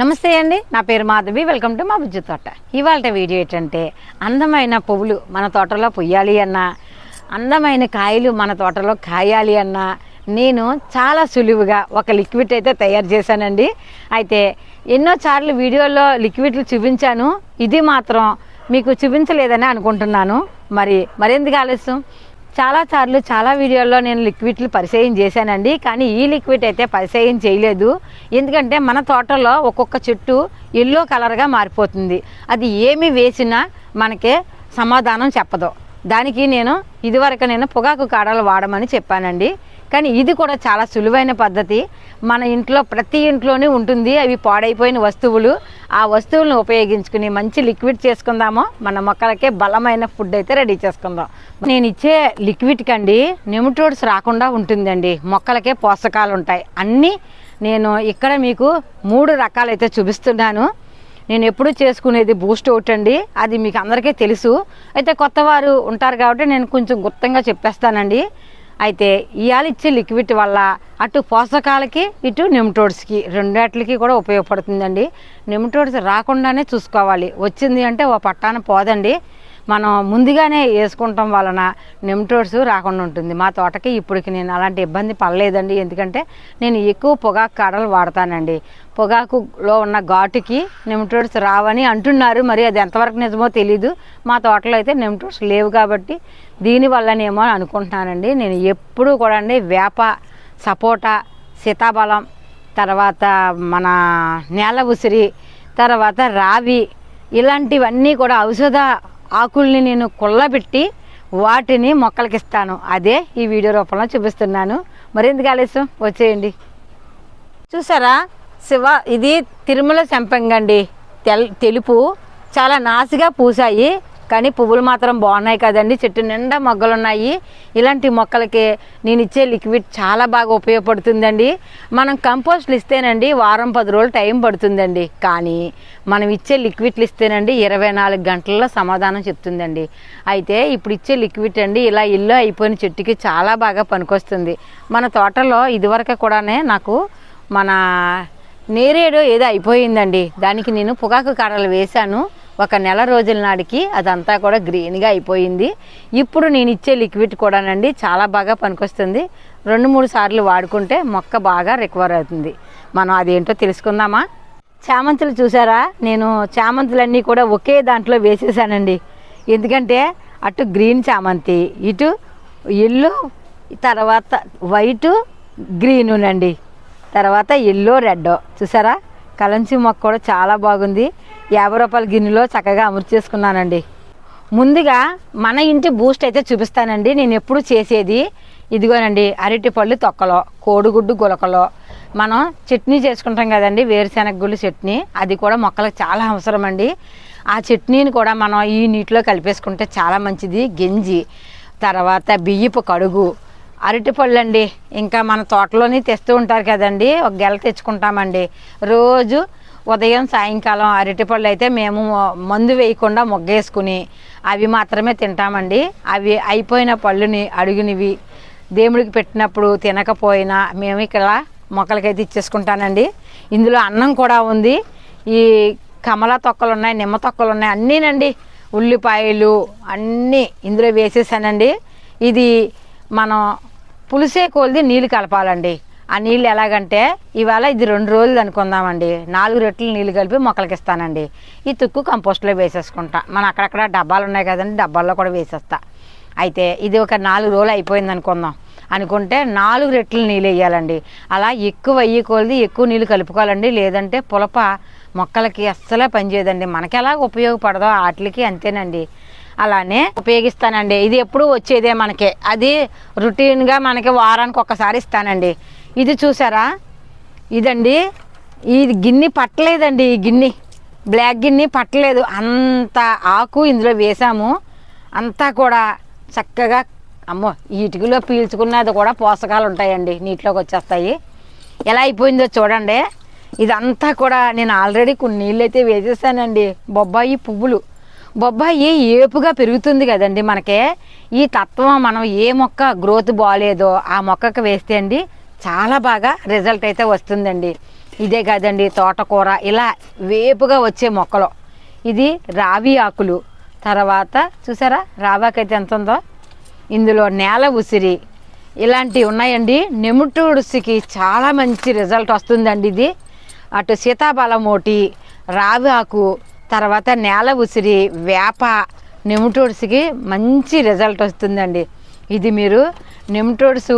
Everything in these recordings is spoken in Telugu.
నమస్తే అండి నా పేరు మాధవి వెల్కమ్ టు మా బుజ్జి తోట. ఇవాళ వీడియో ఏంటంటే అందమైన పువ్వులు మన తోటలో పొయ్యాలి అన్నా అందమైన కాయలు మన తోటలో కాయాలి అన్నా నేను చాలా సులువుగా ఒక లిక్విడ్ అయితే తయారు చేశానండి. అయితే ఎన్నో సార్లు వీడియోలో లిక్విడ్లు చూపించాను ఇది మాత్రం మీకు చూపించలేదని అనుకుంటున్నాను. మరి మరెందుకు ఆలస్యం? చాలా సార్లు చాలా వీడియోల్లో నేను లిక్విడ్లు పరిచయం చేశానండి కానీ ఈ లిక్విడ్ అయితే పరిచయం చేయలేదు. ఎందుకంటే మన తోటలో ఒక్కొక్క చెట్టు ఎల్లో కలర్గా మారిపోతుంది. అది ఏమి వేసినా మనకే సమాధానం చెప్పదు. దానికి నేను ఇదివరకు నేను పొగాకు కాడలు వాడమని చెప్పానండి. కానీ ఇది కూడా చాలా సులువైన పద్ధతి. మన ఇంట్లో ప్రతి ఇంట్లోనే ఉంటుంది. అవి పాడైపోయిన వస్తువులు. ఆ వస్తువులను ఉపయోగించుకుని మంచి లిక్విడ్ చేసుకుందాము. మన మొక్కలకే బలమైన ఫుడ్ అయితే రెడీ చేసుకుందాం. నేను ఇచ్చే లిక్విడ్ కండి నెమటోడ్స్ రాకుండా ఉంటుందండి. మొక్కలకే పోషకాలు ఉంటాయి. అన్నీ నేను ఇక్కడ మీకు మూడు రకాలైతే చూపిస్తున్నాను. నేను ఎప్పుడు చేసుకునేది బూస్ట్ అవుట్ అండి. అది మీకు అందరికీ తెలుసు. అయితే కొత్త వారు ఉంటారు కాబట్టి నేను కొంచెం గుప్తంగా చెప్పేస్తానండి. అయితే ఇవాళ ఇచ్చే లిక్విడ్ వల్ల అటు పోషకాలకి ఇటు నెమటోడ్స్కి రెండాట్లకి కూడా ఉపయోగపడుతుందండి. నెమటోడ్స్ రాకుండానే చూసుకోవాలి. వచ్చింది అంటే ఓ పట్టాన పోదండి. మనం ముందుగానే వేసుకుంటాం వలన నెమ్టోడ్స్ రాకుండా ఉంటుంది. మా తోటకి ఇప్పటికి నేను అలాంటి ఇబ్బంది పడలేదండి. ఎందుకంటే నేను ఎక్కువ పొగాకు కాడలు వాడతానండి. పొగాకులో ఉన్న ఘాటుకి నెమ్టోడ్స్ రావని అంటున్నారు. మరి అది ఎంతవరకు నిజమో తెలీదు. మా తోటలో అయితే నెమ్టోడ్స్ లేవు కాబట్టి దీనివల్లనేమో అని అనుకుంటున్నానండి. నేను ఎప్పుడూ కూడా అండి వేప సపోటా సీతాఫలం తర్వాత మన నేల ఉసిరి తర్వాత రావి ఇలాంటివన్నీ కూడా ఔషధ ఆకుల్ని నేను కుళ్ళబెట్టి వాటిని మొక్కలకి ఇస్తాను అదే ఈ వీడియో రూపంలో చూపిస్తున్నాను. మరెందుకు ఆలస్యం? వచ్చేయండి. చూసారా? శివ ఇది తిరుమల సంపంగండి తెల్ తెలుపు చాలా నాసిగా పూసాయి కానీ పువ్వులు మాత్రం బాగున్నాయి కదండి. చెట్టు నిండా మొగ్గలు ఉన్నాయి ఇలాంటి మొక్కలకి నేను ఇచ్చే లిక్విడ్ చాలా బాగా ఉపయోగపడుతుందండి. మనం కంపోస్ట్లు ఇస్తేనండి వారం పది రోజులు టైం పడుతుందండి. కానీ మనం ఇచ్చే లిక్విడ్లు ఇస్తేనండి ఇరవై నాలుగు గంటల్లో సమాధానం చెప్తుందండి. అయితే ఇప్పుడు ఇచ్చే లిక్విడ్ అండి ఇలా ఇల్లు అయిపోయిన చెట్టుకి చాలా బాగా పనికొస్తుంది. మన తోటలో ఇదివరకు కూడానే నాకు మన నేరేడు ఏదో అయిపోయిందండి. దానికి నేను పొగాకు కాడలు వేశాను. ఒక నెల రోజుల నాటికి అదంతా కూడా గ్రీన్గా అయిపోయింది. ఇప్పుడు నేను ఇచ్చే లిక్విడ్ కూడానండి చాలా బాగా పనికొస్తుంది. రెండు మూడు సార్లు వాడుకుంటే మొక్క బాగా రికవర్ అవుతుంది. మనం అదేంటో తెలుసుకుందామా? చామంతులు చూసారా? నేను చామంతులన్నీ కూడా ఒకే దాంట్లో వేసేసానండి. ఎందుకంటే అటు గ్రీన్ చామంతి ఇటు ఎల్లో తర్వాత వైటు గ్రీనునండి. తర్వాత ఎల్లో రెడ్ చూసారా? కలంచి మొక్క కూడా చాలా బాగుంది. యాభై రూపాయల గిన్నెలో చక్కగా అమృతి చేసుకున్నానండి. ముందుగా మన ఇంటి బూస్ట్ అయితే చూపిస్తానండి. నేను ఎప్పుడు చేసేది ఇదిగోనండి అరటిపళ్ళు తొక్కలో కోడిగుడ్డు గులకలో. మనం చట్నీ చేసుకుంటాం కదండి వేరుశెనగ గుళ్ళు చట్నీ. అది కూడా మొక్కలకు చాలా అవసరం అండి ఆ చట్నీని కూడా మనం ఈ నీటిలో కలిపేసుకుంటే చాలా మంచిది. గెంజి తర్వాత బియ్యపు కడుగు అరటిపళ్ళు అండి ఇంకా మన తోటలోని తెస్తూ ఉంటారు కదండి ఒక గెల తెచ్చుకుంటామండి. రోజు ఉదయం సాయంకాలం అరటిపళ్ళు అయితే మేము మందు వేయకుండా మొగ్గేసుకుని అవి మాత్రమే తింటామండి. అవి అయిపోయిన పళ్ళుని అడుగునివి దేవుడికి పెట్టినప్పుడు తినకపోయినా మేము ఇక్కడ మొక్కలకైతే ఇచ్చేసుకుంటానండి. ఇందులో అన్నం కూడా ఉంది. ఈ కమల తొక్కలు ఉన్నాయి నిమ్మ తొక్కలు ఉన్నాయి అన్నీనండి. ఉల్లిపాయలు అన్నీ ఇందులో వేసేసానండి. ఇది మనం పులిసే కోల్ది నీళ్ళు కలపాలండి. ఆ నీళ్ళు ఎలాగంటే ఇవాళ ఇది రెండు రోజులు అనుకుందామండి. నాలుగు రెట్లు నీళ్ళు కలిపి మొక్కలకి ఇస్తానండి. ఈ తుక్కు కంపోస్ట్లో వేసేసుకుంటా. మన అక్కడక్కడ డబ్బాలు ఉన్నాయి కదండి డబ్బాల్లో కూడా వేసేస్తా. అయితే ఇది ఒక నాలుగు రోజులు అయిపోయింది అనుకుందాం. అనుకుంటే నాలుగు రెట్లు నీళ్ళు వేయాలండి. అలా ఎక్కువ అయ్యి ఎక్కువ నీళ్ళు కలుపుకోవాలండి. లేదంటే పులప మొక్కలకి అస్సలే పనిచేయదండి మనకి ఎలా ఉపయోగపడదో వాటికి అంతేనండి. అలానే ఉపయోగిస్తానండి. ఇది ఎప్పుడు వచ్చేదే మనకి. అది రుటీన్గా మనకి వారానికి ఒక్కసారి ఇస్తానండి. ఇది చూసారా? ఇదండి. ఇది గిన్నె పట్టలేదండి ఈ గిన్నె. బ్లాక్ గిన్నె పట్టలేదు. అంత ఆకు ఇందులో వేసాము. అంతా కూడా చక్కగా అమ్మో ఇటుకలో పీల్చుకున్నది కూడా పోషకాలు ఉంటాయండి నీటిలోకి వచ్చేస్తాయి. ఎలా అయిపోయిందో చూడండి. ఇదంతా కూడా నేను ఆల్రెడీ కొన్ని నీళ్ళు అయితే వేసేసానండి. బొబ్బాయి పువ్వులు. బొబ్బాయి ఏపుగా పెరుగుతుంది కదండి మనకే. ఈ తత్వం మనం ఏ మొక్క గ్రోత్ బాగాలేదో ఆ మొక్కకు వేస్తే అండి చాలా బాగా రిజల్ట్ అయితే వస్తుందండి. ఇదే కాదండి తోటకూర ఇలా వేపుగా వచ్చే మొక్కలు. ఇది రావి ఆకులు. తర్వాత చూసారా రావాకైతే ఎంత ఉందో ఇందులో నేల ఉసిరి. ఇలాంటివి ఉన్నాయండి. నెముటోడుసికి చాలా మంచి రిజల్ట్ వస్తుందండి ఇది. అటు సీతాఫలమోటి రావి ఆకు తర్వాత నేల ఉసిరి వేప నెముటోడ్స్కి మంచి రిజల్ట్ వస్తుందండి. ఇది మీరు నెముటోడ్స్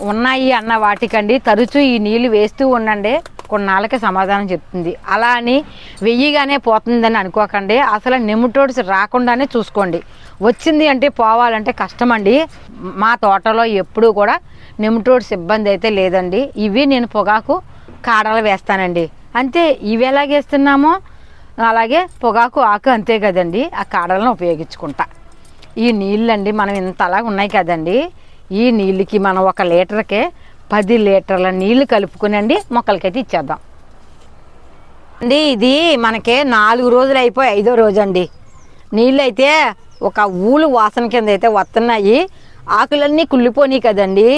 ఉన్నాయి అన్న వాటికండి. తరచూ ఈ నీళ్ళు వేస్తూ ఉండండి. కొన్నాళ్ళకి సమాధానం చెప్తుంది. అలా అని వెయ్యిగానే పోతుందని అనుకోకండి. అసలు నెముటోడ్స్ రాకుండానే చూసుకోండి. వచ్చింది అంటే పోవాలంటే కష్టమండి. మా తోటలో ఎప్పుడూ కూడా నెముటోడ్స్ ఇబ్బంది అయితే లేదండి. ఇవి నేను పొగాకు కాడలు వేస్తానండి. అంతే ఇవి ఎలాగేస్తున్నామో అలాగే పొగాకు ఆకు అంతే కదండి. ఆ కాడలను ఉపయోగించుకుంటా. ఈ నీళ్ళండి మనం ఇంతలా ఉన్నాయి కదండి. ఈ నీళ్ళకి మనం ఒక లీటర్కే పది లీటర్ల నీళ్ళు కలుపుకునండి. మొక్కలకైతే ఇచ్చేద్దాం. అండి ఇది మనకి నాలుగు రోజులు అయిపోయి ఐదో రోజు అండి నీళ్ళు అయితే ఒక ఊలు వాసన కింద అయితే వస్తున్నాయి ఆకులన్నీ కుళ్ళిపోయినాయి కదండి.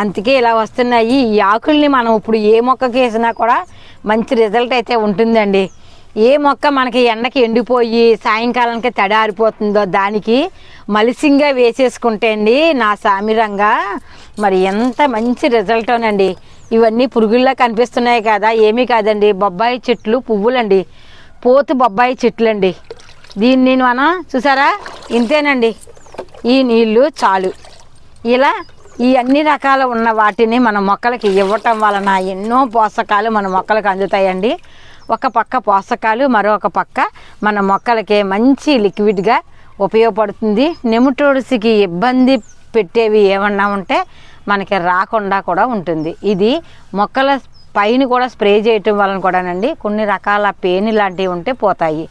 అందుకే ఇలా వస్తున్నాయి. ఈ ఆకుల్ని మనం ఇప్పుడు ఏ మొక్కకి వేసినా కూడా మంచి రిజల్ట్ అయితే ఉంటుందండి. ఏ మొక్క మనకి ఎండకి ఎండిపోయి సాయంకాలానికి తడారిపోతుందో దానికి మలిసింగా వేసేసుకుంటే అండి నా సామిరంగా మరి ఎంత మంచి రిజల్టోనండి ఇవన్నీ పురుగుల్లా కనిపిస్తున్నాయి కదా. ఏమీ కాదండి. బొబ్బాయి చెట్లు పువ్వులండి. పోతు బొబ్బాయి చెట్లండి. దీన్ని మనం చూసారా? ఇంతేనండి. ఈ నీళ్ళు చాలు. ఇలా ఈ అన్ని రకాల ఉన్న వాటిని మన మొక్కలకి ఇవ్వటం వలన ఎన్నో పోషకాలు మన మొక్కలకు అందుతాయండి. ఒక పక్క పోషకాలు మరొక పక్క మన మొక్కలకి మంచి లిక్విడ్గా ఉపయోగపడుతుంది. నెమటోడ్స్కి ఇబ్బంది పెట్టేవి ఏమన్నా ఉంటే మనకి రాకుండా కూడా ఉంటుంది. ఇది మొక్కల పైన కూడా స్ప్రే చేయటం వలన కూడానండి కొన్ని రకాల పేని లాంటివి ఉంటే పోతాయి.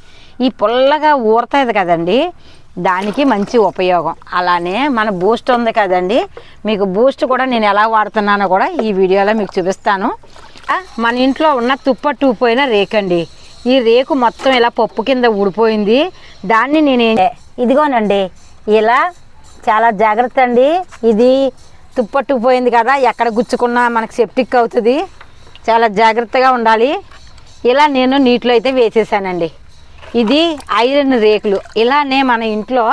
ఈ పుల్లగా ఊరుతుంది కదండి దానికి మంచి ఉపయోగం. అలానే మన బూస్ట్ ఉంది కదండి మీకు బూస్ట్ కూడా నేను ఎలా వాడుతున్నానో కూడా ఈ వీడియోలో మీకు చూపిస్తాను. మన ఇంట్లో ఉన్న తుప్పట్టు పోయిన రేకండి. ఈ రేకు మొత్తం ఇలా పప్పు కింద ఊడిపోయింది. దాన్ని నేను ఇదిగోనండి ఇలా చాలా జాగ్రత్త అండి. ఇది తుప్పట్టుకుపోయింది కదా ఎక్కడ గుచ్చుకున్నా మనకు సెప్టిక్ అవుతుంది. చాలా జాగ్రత్తగా ఉండాలి. ఇలా నేను నీటిలో అయితే వేసేసానండి. ఇది ఐరన్ రేకులు. ఇలానే మన ఇంట్లో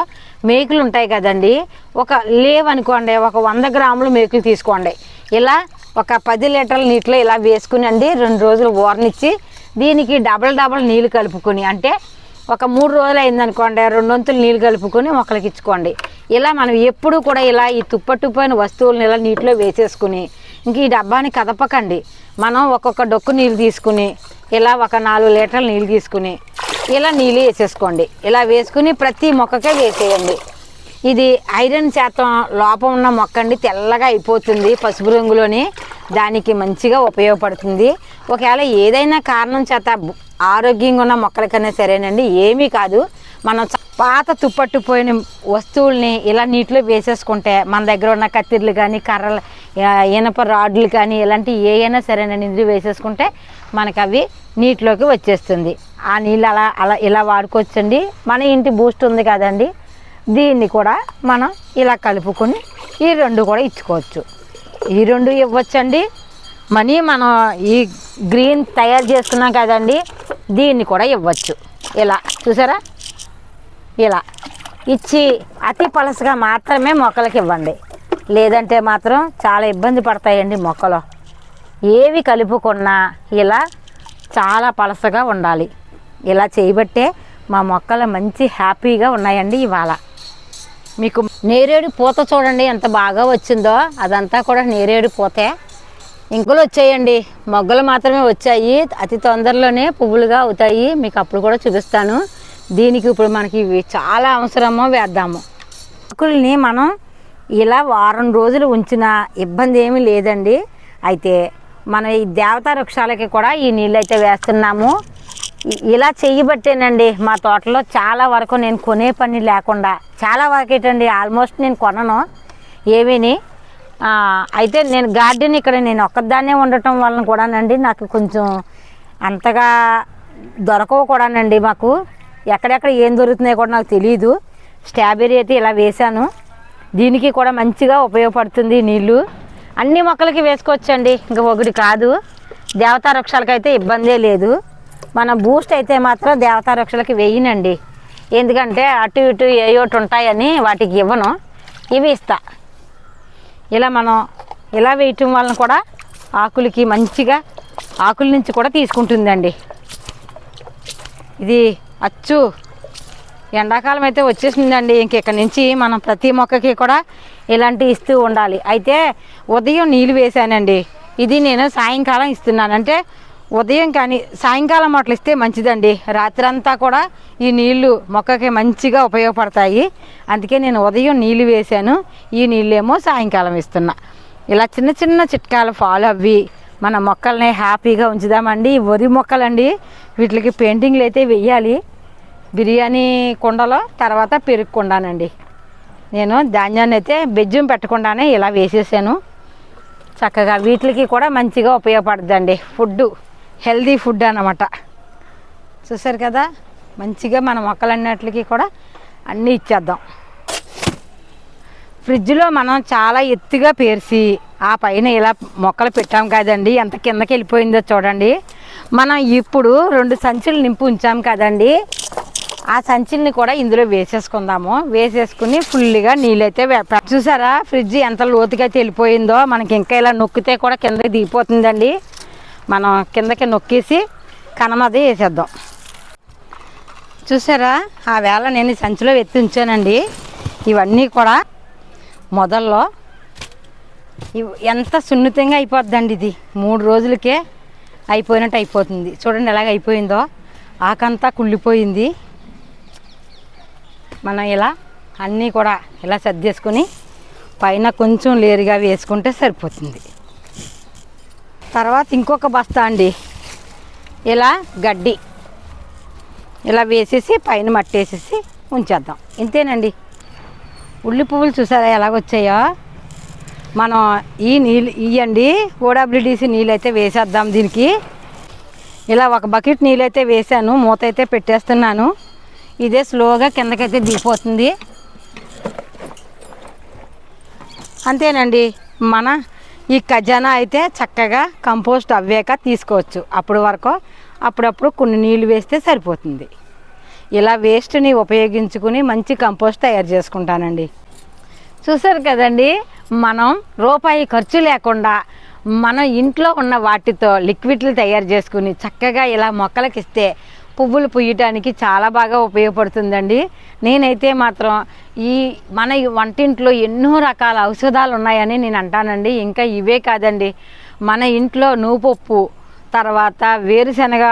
మేకులు ఉంటాయి కదండి. ఒక లేవనుకోండి ఒక వంద గ్రాములు మేకులు తీసుకోండి. ఇలా ఒక పది లీటర్ల నీటిలో ఇలా వేసుకుని అండి రెండు రోజులు ఓరనిచ్చి దీనికి డబల్ డబల్ నీళ్ళు కలుపుకొని అంటే ఒక మూడు రోజులు అయిందనుకోండి రెండు వంతులు నీళ్ళు కలుపుకొని మొక్కలకి ఇచ్చుకోండి. ఇలా మనం ఎప్పుడు కూడా ఇలా ఈ తుప్పట్టుపోయిన వస్తువులను ఇలా నీటిలో వేసేసుకుని ఇంక ఈ డబ్బాని కదపకండి. మనం ఒక్కొక్క డొక్కు నీళ్ళు తీసుకుని ఇలా ఒక నాలుగు లీటర్ల నీళ్ళు తీసుకుని ఇలా నీళ్ళు వేసేసుకోండి. ఇలా వేసుకుని ప్రతి మొక్కకే వేసేయండి. ఇది ఐరన్ శాతం లోపం ఉన్న మొక్క అండి తెల్లగా అయిపోతుంది పసుపు రంగులోని. దానికి మంచిగా ఉపయోగపడుతుంది. ఒకవేళ ఏదైనా కారణం చేత ఆరోగ్యంగా ఉన్న మొక్కలకైనా సరేనండి ఏమీ కాదు. మనం చ- పాత తుప్పట్టుపోయిన వస్తువుల్ని ఇలా నీటిలో వేసేసుకుంటే మన దగ్గర ఉన్న కత్తిర్లు కానీ కర్రలు ఇనప రాడ్లు కానీ ఇలాంటి ఏవైనా సరేనండి ఇందులో వేసేసుకుంటే మనకు అవి నీటిలోకి వచ్చేస్తుంది. ఆ నీళ్ళు అలా అలా ఇలా వాడుకోవచ్చండి. మన ఇంటి బూస్ట్ ఉంది కదండి దీన్ని కూడా మనం ఇలా కలుపుకొని ఈ రెండు కూడా ఇచ్చుకోవచ్చు. ఈ రెండు ఇవ్వచ్చండి. మనీ మనం ఈ గ్రీన్ తయారు చేసుకున్నాం కదండి దీన్ని కూడా ఇవ్వచ్చు. ఇలా చూసారా? ఇలా. ఇచ్చి అతి పలసగా మాత్రమే మొక్కలకి ఇవ్వండి. లేదంటే మాత్రం చాలా ఇబ్బంది పడతాయండి మొక్కలు. ఏవి కలుపుకున్నా ఇలా చాలా పలసగా ఉండాలి. ఇలా చేయబట్టే మా మొక్కలు మంచి హ్యాపీగా ఉన్నాయండి ఇవాళ. మీకు నేరేడు పూత చూడండి ఎంత బాగా వచ్చిందో. అదంతా కూడా నేరేడు పూతే. ఇంకులు వచ్చాయండి. మొగ్గలు మాత్రమే వచ్చాయి. అతి తొందరలోనే పువ్వులుగా అవుతాయి. మీకు అప్పుడు కూడా చూపిస్తాను. దీనికి ఇప్పుడు మనకి ఇవి చాలా అవసరమో వేద్దాము. ఆకుల్ని మనం ఇలా వారం రోజులు ఉంచిన ఇబ్బంది ఏమీ లేదండి. అయితే మన ఈ దేవతా వృక్షాలకి కూడా ఈ నీళ్ళు అయితే వేస్తున్నాము. ఇలా చెయ్యబట్టేనండి మా తోటలో చాలా వరకు నేను కొనే పని లేకుండా చాలా వరకు ఏంటండి ఆల్మోస్ట్ నేను కొనను. ఏమీని? అయితే నేను గార్డెన్ ఇక్కడ నేను ఒక్కదాన్నే ఉండటం వలన కూడానండి నాకు కొంచెం అంతగా దొరకవు కూడానండి మాకు. ఎక్కడెక్కడ ఏం దొరుకుతున్నాయో కూడా నాకు తెలియదు స్ట్రాబెర్రీ అయితే ఇలా వేశాను. దీనికి కూడా మంచిగా ఉపయోగపడుతుంది నీళ్ళు. అన్ని మొక్కలకి వేసుకోవచ్చండి. ఇంకా ఒకటి కాదు. దేవతా వృక్షాలకైతే ఇబ్బందే లేదు. మన బూస్ట్ అయితే మాత్రం దేవతా వృక్షాలకి వేయనండి. ఎందుకంటే అటు ఇటు ఏ ఒకటి ఉంటాయని వాటికి ఇవ్వను. ఇవి ఇస్తా. ఇలా మనం ఇలా వేయటం వలన కూడా ఆకులకి మంచిగా ఆకుల నుంచి కూడా తీసుకుంటుందండి. ఇది అచ్చు. ఎండాకాలం అయితే వచ్చేసిందండి. ఇంక ఇక్కడ నుంచి మనం ప్రతి మొక్కకి కూడా ఇలాంటివి ఇస్తూ ఉండాలి. అయితే ఉదయం నీళ్ళు వేసానండి ఇది నేను సాయంకాలం ఇస్తున్నాను. అంటే ఉదయం కానీ సాయంకాలం అట్లా ఇస్తే మంచిదండి. రాత్రంతా కూడా ఈ నీళ్ళు మొక్కకి మంచిగా ఉపయోగపడతాయి. అందుకే నేను ఉదయం నీళ్ళు వేశాను. ఈ నీళ్ళేమో సాయంకాలం ఇస్తున్నా ఇలా చిన్న చిన్న చిట్కాలు ఫాలో అవ్వి మన మొక్కల్ని హ్యాపీగా ఉంచుదామండి. వరి మొక్కలండి వీటికి పెయింటింగ్లు అయితే వెయ్యాలి బిర్యానీ కుండలో తర్వాత పెరుగు కుండానండి. నేను ధాన్యాన్ని అయితే బెజ్జం పెట్టకుండానే ఇలా వేసేసాను. చక్కగా వీటికి కూడా మంచిగా ఉపయోగపడుతుందండి ఫుడ్ హెల్దీ ఫుడ్ అనమాట చూసారు కదా? మంచిగా మన మొక్కలన్నిటికి కూడా అన్నీ ఇచ్చేద్దాం. ఫ్రిడ్జ్లో మనం చాలా ఎత్తుగా పేర్చి ఆ పైన ఇలా మొక్కలు పెట్టాం కదండి. ఎంత కిందకి వెళ్ళిపోయిందో చూడండి. మనం ఇప్పుడు రెండు సంచులు నింపు ఉంచాం కదండి. ఆ సంచుల్ని కూడా ఇందులో వేసేసుకుందాము. వేసేసుకుని ఫుల్గా నీళ్ళైతే చూసారా? ఫ్రిడ్జ్ ఎంత లోతుగా తెలిపోయిందో మనకి ఇంకా ఇలా నొక్కితే కూడా కిందకి దిగిపోతుందండి. మనం కిందకి నొక్కేసి కనమది వేసేద్దాం. చూసారా? ఆ వేళ నేను సంచిలో ఎత్తి ఉంచానండి. ఇవన్నీ కూడా మొదల్లో ఎంత సున్నితంగా అయిపోద్దండి ఇది. మూడు రోజులకే అయిపోయినట్టు అయిపోతుంది. చూడండి ఎలాగ అయిపోయిందో. ఆకంతా కుళ్ళిపోయింది. మనం ఇలా అన్నీ కూడా ఇలా సర్దేసుకొని పైన కొంచెం లేరుగా వేసుకుంటే సరిపోతుంది. తర్వాత ఇంకొక బస్తా అండి. ఇలా గడ్డి. ఇలా వేసేసి పైన మట్టేసేసి ఉంచేద్దాం. ఇంతేనండి. ఉల్లి పువ్వులు చూసారా ఎలాగొచ్చాయో మనం ఈ నీళ్ళు ఇవ్వండి ఓడబ్ల్యూడిసి నీళ్ళు అయితే వేసేద్దాం దీనికి. ఇలా ఒక బకెట్ నీళ్ళు అయితే వేసాను మూత అయితే పెట్టేస్తున్నాను. ఇదే స్లోగా కిందకైతే దిగిపోతుంది. అంతేనండి. మన ఈ ఖజానా అయితే చక్కగా కంపోస్ట్ అవ్వాక తీసుకోవచ్చు. అప్పుడు వరకు అప్పుడప్పుడు కొన్ని నీళ్ళు వేస్తే సరిపోతుంది. ఇలా వేస్ట్ని ఉపయోగించుకుని మంచి కంపోస్ట్ తయారు చేసుకుంటానండి. చూసారు కదండి? మనం రూపాయి ఖర్చు లేకుండా మనం ఇంట్లో ఉన్న వాటితో లిక్విడ్లు తయారు చేసుకుని చక్కగా ఇలా మొక్కలకి ఇస్తే పువ్వులు పుయ్యటానికి చాలా బాగా ఉపయోగపడుతుందండి. నేనైతే మాత్రం ఈ మన వంటింట్లో ఎన్నో రకాల ఔషధాలు ఉన్నాయని నేను అంటానండి. ఇంకా ఇవే కాదండి. మన ఇంట్లో నూపప్పు తర్వాత వేరుశనగ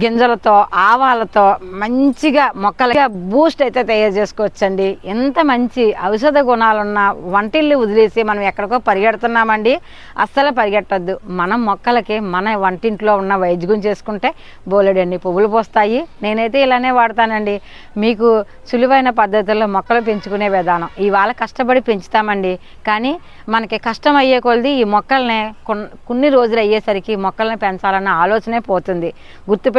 గింజలతో ఆవాలతో మంచిగా మొక్కలుగా బూస్ట్ అయితే తయారు చేసుకోవచ్చండి. ఎంత మంచి ఔషధ గుణాలున్న వంటిల్ని వదిలేసి మనం ఎక్కడికో పరిగెడుతున్నామండి. అస్సలు పరిగెట్టద్దు. మనం మొక్కలకి మన వంటింట్లో ఉన్న వైద్యం చేసుకుంటే బోలెడండి. పువ్వులు పోస్తాయి. నేనైతే ఇలానే వాడతానండి. మీకు సులువైన పద్ధతుల్లో మొక్కలు పెంచుకునే విధానం. ఇవాళ కష్టపడి పెంచుతామండి. కానీ మనకి కష్టం అయ్యే కొలది ఈ మొక్కల్ని కొన్ని రోజులు అయ్యేసరికి మొక్కల్ని పెంచాలన్న ఆలోచనే పోతుంది.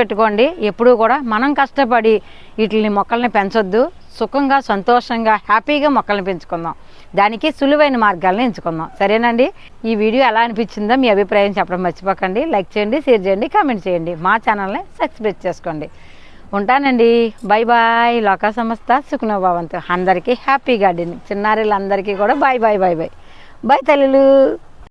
గుర్తుపెట్టుకోండి ఎప్పుడూ కూడా మనం కష్టపడి వీటిని మొక్కల్ని పెంచొద్దు. సుఖంగా సంతోషంగా హ్యాపీగా మొక్కల్ని పెంచుకుందాం. దానికి సులువైన మార్గాలను ఎంచుకుందాం. సరేనండి? ఈ వీడియో ఎలా అనిపించిందో మీ అభిప్రాయం చెప్పడం మర్చిపోకండి. లైక్ చేయండి షేర్ చేయండి కామెంట్ చేయండి. మా ఛానల్ని సబ్స్క్రైబ్ చేసుకోండి. ఉంటానండి. Bye bye. లోకా సంస్థ సుఖనోభావంతో. అందరికీ హ్యాపీ గార్డెన్ చిన్నారులందరికీ కూడా bye bye bye bye bye తల్లులు.